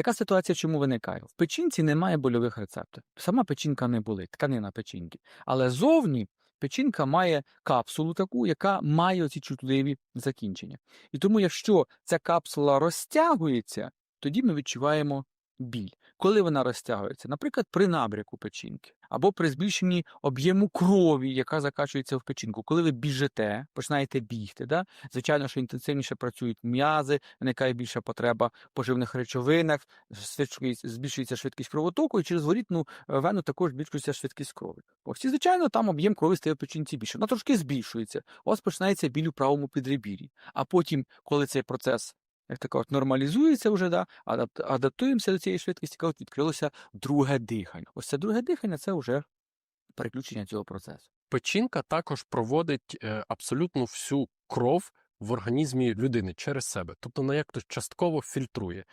Така ситуація чому виникає? В печінці немає больових рецепторів. Сама печінка не болить, тканина печінки. Але зовні печінка має капсулу таку, яка має ці чутливі закінчення. І тому, якщо ця капсула розтягується, тоді ми відчуваємо біль. Коли вона розтягується, наприклад, при набряку печінки або при збільшенні об'єму крові, яка закачується в печінку. Коли ви біжите, починаєте бігти, да? звичайно, що інтенсивніше працюють м'язи, виникає більша потреба в поживних речовинах, збільшується швидкість кровотоку, і через ворітну вену також збільшується швидкість крові. Ось і звичайно, там об'єм крові стає в печінці більше. Вона трошки збільшується. У вас починається біль у правому підребір'ї. А потім, коли цей процес як така кажуть, нормалізується вже, да, адаптуємося до цієї швидкості, кажуть, відкрилося друге дихання. Ось це друге дихання це вже переключення цього процесу. Печінка також проводить е, абсолютно всю кров в організмі людини через себе, тобто вона як то частково фільтрує.